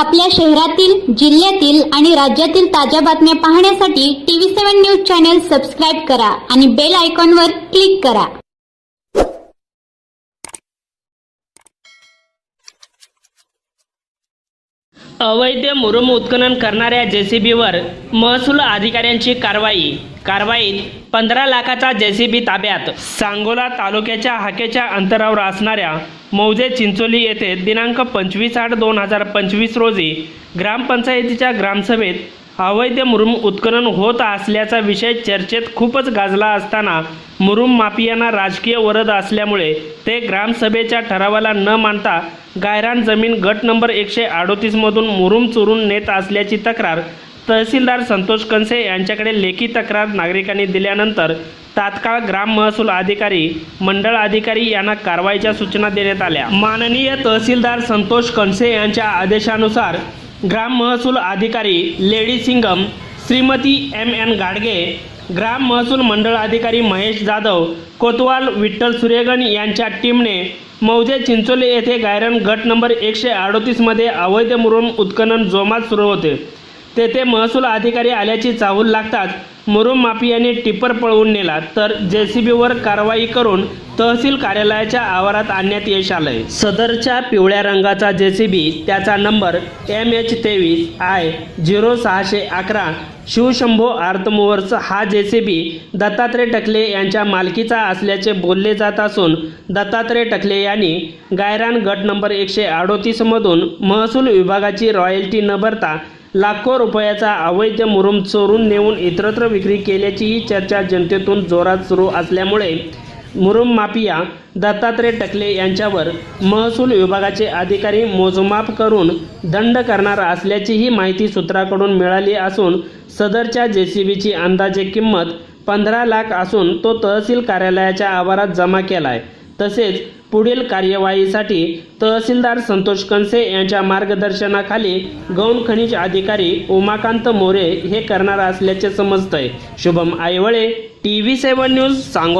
आपल्या शहरातील जिल्ह्यातील आणि राज्यातील ताज्या बातम्या पाहण्यासाठी TV seven news channel subscribe करा आणि बेल आयकॉनवर क्लिक करा. अवैध मुरुम उत्खनन करणाऱ्या जेसीबीवर महसूल अधिकाऱ्यांची कारवाई कारवाईत पंधरा लाखाचा जेसीबी ताब्यात. सांगोला तालुक्याच्या हाकेच्या अंतरावर असणाऱ्या मौजे चिंचोली येथे दिनांक पंचवीस आठ दोन हजार पंचवीस रोजी ग्रामपंचायतीच्या ग्रामसभेत अवैध मुरुम उत्खनन होत असल्याचा विषय चर्चेत खूपच गाजला असताना मुरुम माफियांना राजकीय वरद असल्यामुळे ते ग्रामसभेच्या ठरावाला न मानता गायरान जमीन गट नंबर एकशे अडोतीसमधून मुरुम चुरून नेत असल्याची तक्रार तहसीलदार संतोष कंसे यांच्याकडे लेखी तक्रार नागरिकांनी दिल्यानंतर तात्काळ ग्राम महसूल अधिकारी मंडळ अधिकारी यांना कारवाईच्या सूचना देण्यात आल्या. माननीय तहसीलदार संतोष कंसे यांच्या आदेशानुसार ग्राम महसूल अधिकारी lady Singham Shrimati M N Gadge ग्राम महसूल मंडळ अधिकारी महेश जाधव कोतवाल विठ्ठल सूर्यगण यांच्या टीमने मौजे चिंचोली येथे गायरन गट नंबर एकशे अडोतीसमध्ये अवैध मुरुम उत्खनन जोमात सुरू होते. तेथे महसूल अधिकारी आल्याची चाहूल लागताच मुरुम माफियाने पळवून नेला. तर जेसीबीवर कारवाई करून तहसील कार्यालयाच्या आवारात आणण्यात यश आलंय. सदरच्या पिवळ्या रंगाचा जेसीबी त्याचा नंबर एम एच तेवीस आय झिरो सहाशे अकरा शिवशंभो आर्तमोवर्स हा जेसीबी दत्तात्रय टकले यांच्या मालकीचा असल्याचे बोलले जात असून दत्तात्रय टकले यांनी गायरान गट नंबर एकशे अडोतीसमधून महसूल विभागाची रॉयल्टी न भरता लाखो रुपयाचा अवैध मुरुम चोरून नेऊन इतरत्र विक्री केल्याचीही चर्चा जनतेतून जोरात सुरू असल्यामुळे मुरुम माफिया दत्तात्रय टकले यांच्यावर महसूल विभागाचे अधिकारी मोजमाप करून दंड करणार असल्याचीही माहिती सूत्राकडून मिळाली असून सदरच्या जे सी बीची अंदाजे किंमत पंधरा लाख असून तो तहसील कार्यालयाच्या आवारात जमा केला आहे तसेच पुढील कार्यवाहीसाठी तहसीलदार संतोष कंसे यांच्या मार्गदर्शनाखाली गौण खनिज अधिकारी उमाकांत मोरे हे करणार असल्याचे समजतंय. Shubham Aiwale T V seven news सांगो